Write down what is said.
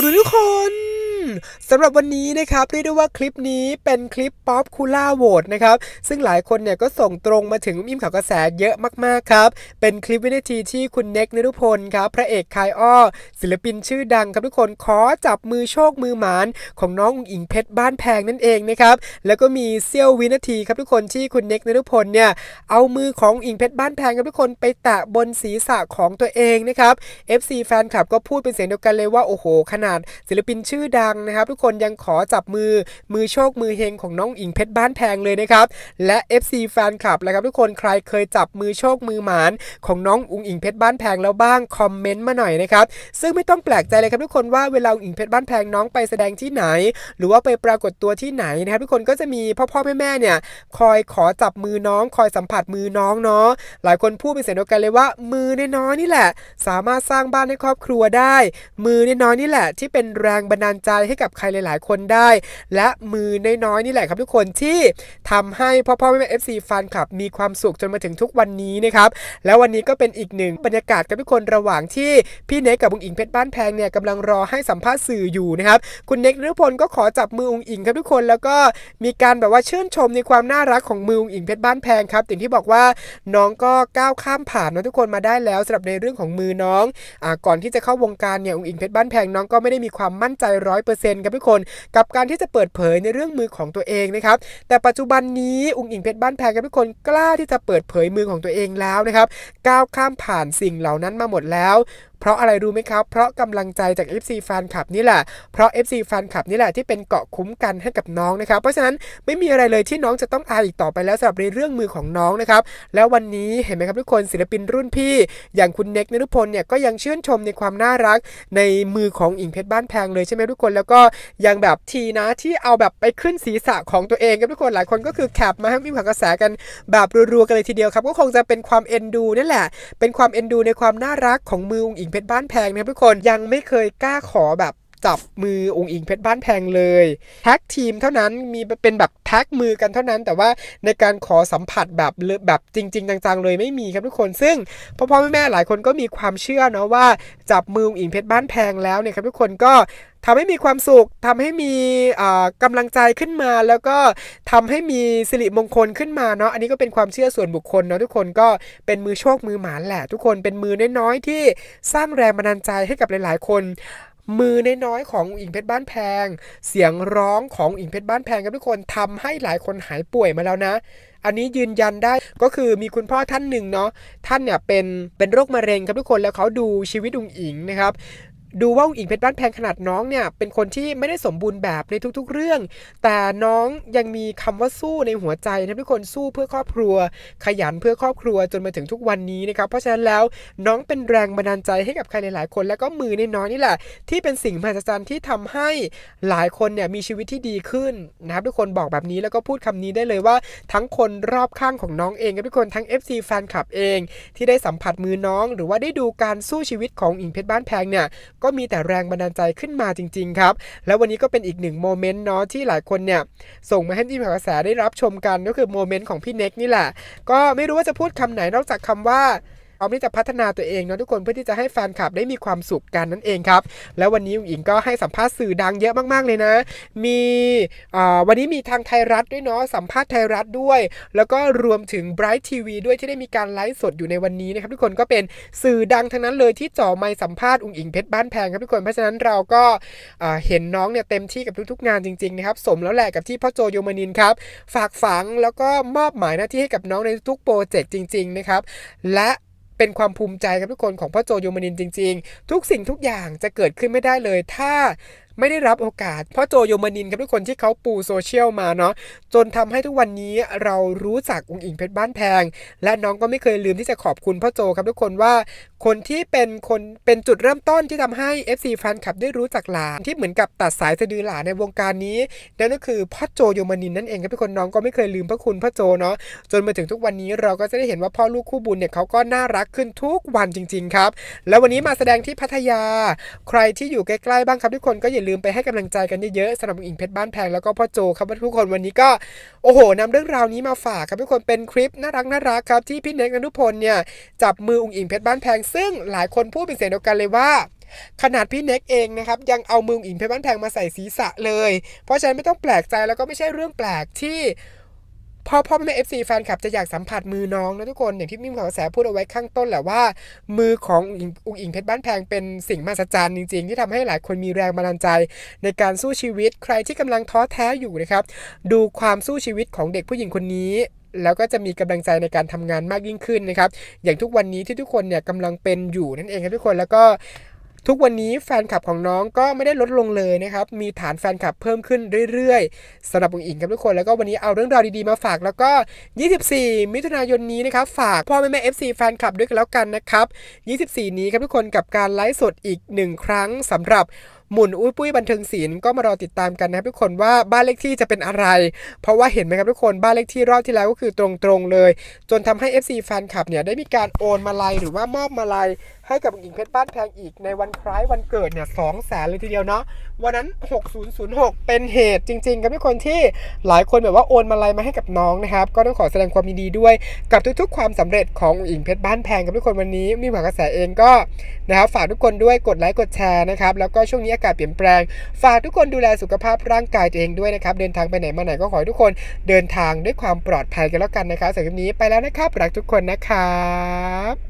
houden nu gewoon. สำหรับวันนี้นะครับเรียกได้ว่าคลิปนี้เป็นคลิปป๊อปคูล่าโหวตนะครับซึ่งหลายคนเนี่ยก็ส่งตรงมาถึงอิ่มข่าวกระแสเยอะมากๆครับเป็นคลิปวินาทีที่คุณเน็กนรุพลครับพระเอกคายอ้อศิลปินชื่อดังครับทุกคนขอจับมือโชคมือหมานของน้องอิงเพชรบ้านแพงนั่นเองนะครับแล้วก็มีเสี้ยววินาทีครับทุกคนที่คุณเน็กนรุพลเนี่ยเอามือของอุ๋งอิงเพชรบ้านแพงครับทุกคนไปแตะบนศีรษะของตัวเองนะครับ FC แฟนคลับก็พูดเป็นเสียงเดียวกันเลยว่าโอ้โห ขนาดศิลปินชื่อดังนะครับทุกคนยังขอจับมือมือโชคมือเฮงของน้องอิงเพชรบ้านแพงเลยนะครับ และ FC แฟนคลับแล้วครับทุกคนใครเคยจับมือโชคมือหมานของน้องอุงอิงเพชรบ้านแพงแล้วบ้างคอมเมนต์มาหน่อยนะครับซึ่งไม่ต้องแปลกใจเลยครับทุกคนว่าเวลาอุงอิงเพชรบ้านแพงน้องไปแสดงที่ไหน หรือว่าไปปรากฏตัวที่ไหนนะครับทุกคนก็จะมีพ่อพ่อแม่แม่เนี่ยคอยขอจับมือน้อง คอยสัมผัสมือน้องเนาะหลายคนพูดเป็นเสียงเดียวกันเลยว่า มือน้อยนี่แหละ สามารถสร้างบ้านให้ครอบครัวได้ มือน้อยนี่แหละ ที่เป็นแรงบันดาลใจให้กับใครหลาย ๆ คนได้ และมือน้อยๆนี่แหละครับทุกคนที่ทำให้พ่อพ่อแม่แม่เอฟซีแฟนคลับมีความสุขจนมาถึงทุกวันนี้นะครับ แล้ววันนี้ก็เป็นอีกหนึ่งบรรยากาศกับทุกคนระหว่างที่พี่เน็กกับอุงอิงเพชรบ้านแพงเนี่ยกำลังรอให้สัมภาษณ์สื่ออยู่นะครับ คุณเน็กนฤพลก็ขอจับมืออุงอิงครับทุกคนแล้วก็มีการแบบว่าชื่นชมในความน่ารักของมืออุงอิงเพชรบ้านแพงครับอย่างที่บอกว่าน้องก็ก้าวข้ามผ่านนะทุกคนมาได้แล้วสำหรับในเรื่องของมือน้องอ่าก่อนที่จะเข้าวงการเนี่ยอุงอิงเพชรบ้านแพงน้องก็ไม่ได้มีความมั่นใจร้อยเปอร์เซ็นต์ครับทุกคน กับการที่จะเปิดเผยในเรื่องมือของตัวเองนะครับ แต่ปัจจุบันนี้อุงอิงเพชรบ้านแพงกับทุกคนกล้าที่จะเปิดเผยมือของตัวเองแล้วนะครับ ก้าวข้ามผ่านสิ่งเหล่านั้นมาหมดแล้ว เพราะอะไรรู้ไหมครับ เพราะกำลังใจจาก FC แฟนคลับนี่แหละ เพราะ FC แฟนคลับนี่แหละที่เป็นเกาะคุ้มกันให้กับน้องนะครับ เพราะฉะนั้นไม่มีอะไรเลยที่น้องจะต้องอายอีกต่อไปแล้วสำหรับในเรื่องมือของน้องนะครับ แล้ววันนี้เห็นไหมครับทุกคนศิลปินรุ่นพี่ อย่างคุณเน็กนรุพลเนี่ยก็ยังชื่นชมในความน่ารักในมือของอิงเพชรบ้านแพงเลยใช่ไหมทุกคน แล้วก็ยังแบบทีนะที่เอาแบบไปขึ้นศีรษะของตัวเองครับทุกคนหลายคนก็คือแคปมาให้วิ่ผ่านกระแสกันแบบรัวๆกันเลยทีเดียวครับก็คงจะเป็นความเอ็นดูนั่นแหละ เป็นความเอ็นดูในความน่ารักของมือองอิงเพชรบ้านแพงนะครับทุกคนยังไม่เคยกล้าขอแบบจับมือองค์อิงเพชรบ้านแพงเลย แท็กทีมเท่านั้นมีเป็นแบบแท็กมือกันเท่านั้น แต่ว่าในการขอสัมผัสแบบแบบจริง ๆ จังๆ เลยไม่มีครับทุกคน ซึ่งพ่อพ่อแม่แม่หลายคนก็มีความเชื่อเนาะว่าจับมือองค์อิงเพชรบ้านแพงแล้วเนี่ยครับทุกคนก็ ทำให้มีความสุขทำให้มีอ่ากำลังใจขึ้นมา แล้วก็ทำให้มีสิริมงคลขึ้นมาเนาะอันนี้ก็เป็นความเชื่อส่วนบุคคลเนาะทุกคนก็เป็นมือโชคมือหมานแหละ ทุกคนเป็นมือน้อยๆที่สร้างแรงบันดาลใจให้กับหลาย ๆ คนมือน้อยๆของอิงเพชรบ้านแพง เสียงร้องของอิงเพชรบ้านแพงครับทุกคนทำให้หลายคนหายป่วยมาแล้วนะ อันนี้ยืนยันได้ก็คือมีคุณพ่อท่านหนึ่งเนาะท่านเนี่ยเป็นเป็นโรคมะเร็งครับทุกคนแล้วเขาดูชีวิตอุงอิงนะครับ ดูว่าอุ๋งอิงเพชรบ้านแพงขนาดน้องเนี่ยเป็นคนที่ไม่ได้สมบูรณ์แบบในทุกๆเรื่อง แต่น้องยังมีคำว่าสู้ในหัวใจนะทุกคนสู้เพื่อครอบครัว ขยันเพื่อครอบครัวจนมาถึงทุกวันนี้นะครับเพราะฉะนั้นแล้วน้องเป็นแรงบันดาลใจให้กับใครหลายๆคน แล้วก็มือในน้อยนี่แหละ ที่เป็นสิ่งมหัศจรรย์ที่ทำให้หลายคนเนี่ยมีชีวิตที่ดีขึ้นนะครับทุกคนบอกแบบนี้แล้วก็พูดคำนี้ได้เลยว่าทั้งคนรอบข้างของน้องเองกับทุกคนทั้ง FC แฟนคลับเอง ที่ได้สัมผัสมือน้อง หรือว่าได้ดูการสู้ชีวิตของอิงเพชรบ้านแพงเนี่ยก็มีแต่แรงบันดาลใจขึ้นมาจริง ๆ ครับ แล้ววันนี้ก็เป็นอีกหนึ่งโมเมนต์เนาะที่หลายคนเนี่ยส่งมาให้ที่ผ่านกระแสได้รับชมกันก็คือโมเมนต์ของพี่เน็กนี่แหละ ก็ไม่รู้ว่าจะพูดคำไหนนอกจากคำว่า พร้อมที่จะพัฒนาตัวเองเนาะทุกคนเพื่อที่จะให้แฟนคลับได้มีความสุขกันนั่นเองครับ แล้ววันนี้อุ๋งอิงก็ให้สัมภาษณ์สื่อดังเยอะมากๆเลยนะ มีวันนี้มีทางไทยรัฐด้วยเนาะสัมภาษณ์ไทยรัฐด้วย แล้วก็รวมถึง Bright TV ด้วยที่ได้มีการไลฟ์สดอยู่ในวันนี้นะครับทุกคนก็เป็นสื่อดังทั้งนั้นเลยที่จ่อไมค์สัมภาษณ์อุ๋งอิงเพชรบ้านแพงครับทุกคนเพราะฉะนั้นเราก็เห็นน้องเนี่ยเต็มที่กับทุกๆ งานจริงๆนะครับสมแล้วแหละกับที่พ่อโจโยมานินครับฝากฝังแล้วก็มอบหมายหน้าที่ให้กับน้องในทุกโปรเจกต์จริง ๆนะครับ และ เป็นความภูมิใจครับทุกคนของพ่อโจโยมานินจริง ๆ ทุกสิ่งทุกอย่างจะเกิดขึ้นไม่ได้เลย ถ้าไม่ได้รับโอกาสพ่อโจโยมานินครับทุกคนที่เขาปูโซเชียลมาเนาะ จนทำให้ทุกวันนี้เรารู้จักองค์อิงเพชรบ้านแพง และน้องก็ไม่เคยลืมที่จะขอบคุณพ่อโจครับทุกคนว่า คนที่เป็นคนเป็นจุดเริ่มต้นที่ทำให้ FC แฟนคลับได้รู้จักหลานที่เหมือนกับตัดสายสะดือหลานในวงการนี้นั่นก็คือพ่อโจโยมานินนั่นเองครับทุกคนน้องก็ไม่เคยลืมพระคุณพ่อโจเนาะจนมาถึงทุกวันนี้เราก็จะได้เห็นว่าพ่อลูกคู่บุญเนี่ยเขาก็น่ารักขึ้นทุกวันจริง ๆ ครับ แล้ววันนี้มาแสดงที่พัทยา ใครที่อยู่ใกล้ๆบ้างครับทุกคนก็อย่าลืมไปให้กำลังใจกันเยอะๆสำหรับอิงเพชรบ้านแพงแล้วก็พ่อโจครับทุกคนวันนี้ก็โอ้โหนำเรื่องราวนี้มาฝากครับทุกคนเป็นคลิปน่ารักน่ารักครับที่พี่เน็กอนุพลเนี่ยจับมืออุ้งอิงเพชรบ้านแพงซึ่งหลายคนพูดเป็นเสียงเดียวกันเลยว่า ขนาดพี่เน็กเองนะครับยังเอามืออุ้งอิงเพชรบ้านแพงมาใส่ศีรษะเลย เพราะฉะนั้นไม่ต้องแปลกใจแล้วก็ไม่ใช่เรื่องแปลกที่ พ่อพ่อแม่เอฟซีแฟนคลับจะอยากสัมผัสมือน้องนะทุกคนอย่างที่มิมข่าวกระแสพูดเอาไว้ข้างต้นแหละว่า มือของอุ๋งอิงเพชรบ้านแพงเป็นสิ่งมหัศจรรย์จริง ๆ ที่ทำให้หลายคนมีแรงบันดาลใจ ในการสู้ชีวิตใครที่กำลังท้อแท้อยู่นะครับ ดูความสู้ชีวิตของเด็กผู้หญิงคนนี้แล้วก็จะมีกำลังใจในการทำงานมากยิ่งขึ้นนะครับ อย่างทุกวันนี้ที่ทุกคนเนี่ยกำลังเป็นอยู่นั่นเองครับทุกคน แล้วก็ ทุกวันนี้แฟนคลับของน้องก็ไม่ได้ลดลงเลยนะครับ มีฐานแฟนคลับเพิ่มขึ้นเรื่อยๆสำหรับอุงอิงครับทุกคน แล้วก็วันนี้เอาเรื่องราวดีๆมาฝาก แล้วก็ 24 มิถุนายนนี้นะครับ ฝากพ่อแม่แม่ FC แฟนคลับด้วยกันแล้วกันนะครับ 24 นี้ครับทุกคนกับการไลฟ์สดอีกหนึ่งครั้งสำหรับหมุนอุ้ยปุ้ยบันเทิงศิลป์ก็มารอติดตามกันนะครับทุกคนว่าบ้านเลขที่จะเป็นอะไร เพราะว่าเห็นไหมครับทุกคนบ้านเลขที่รอบที่แล้วก็คือตรงๆเลย จนทำให้ FC แฟนคลับเนี่ยได้มีการโอนมาลัยหรือว่ามอบมาลัย ให้กับหญิงเพชรบ้านแพงอีกในวันคล้ายวันเกิดเนี่ยสองแสนเลยทีเดียวเนาะวันนั้น 6006 เป็นเหตุจริงๆครับทุกคนที่หลายคนแบบว่าโอนมาลัยมาให้กับน้องนะครับ ก็ต้องขอแสดงความยินดีด้วยกับทุกๆ ความสำเร็จของอุ๋งอิงเพชรบ้านแพงกับทุกคนวันนี้ มีหวังกระแสเองก็นะครับฝากทุกคนด้วยกดไลค์กดแชร์นะครับแล้วก็ช่วงนี้อากาศเปลี่ยนแปลง ฝากทุกคนดูแลสุขภาพร่างกายตัวเองด้วยนะครับเดินทางไปไหนมาไหนก็ขอให้ทุกคนเดินทางด้วยความปลอดภัยกันแล้วกันนะครับสำหรับคลิปนี้ไปแล้วนะครับรักทุกคนนะครับ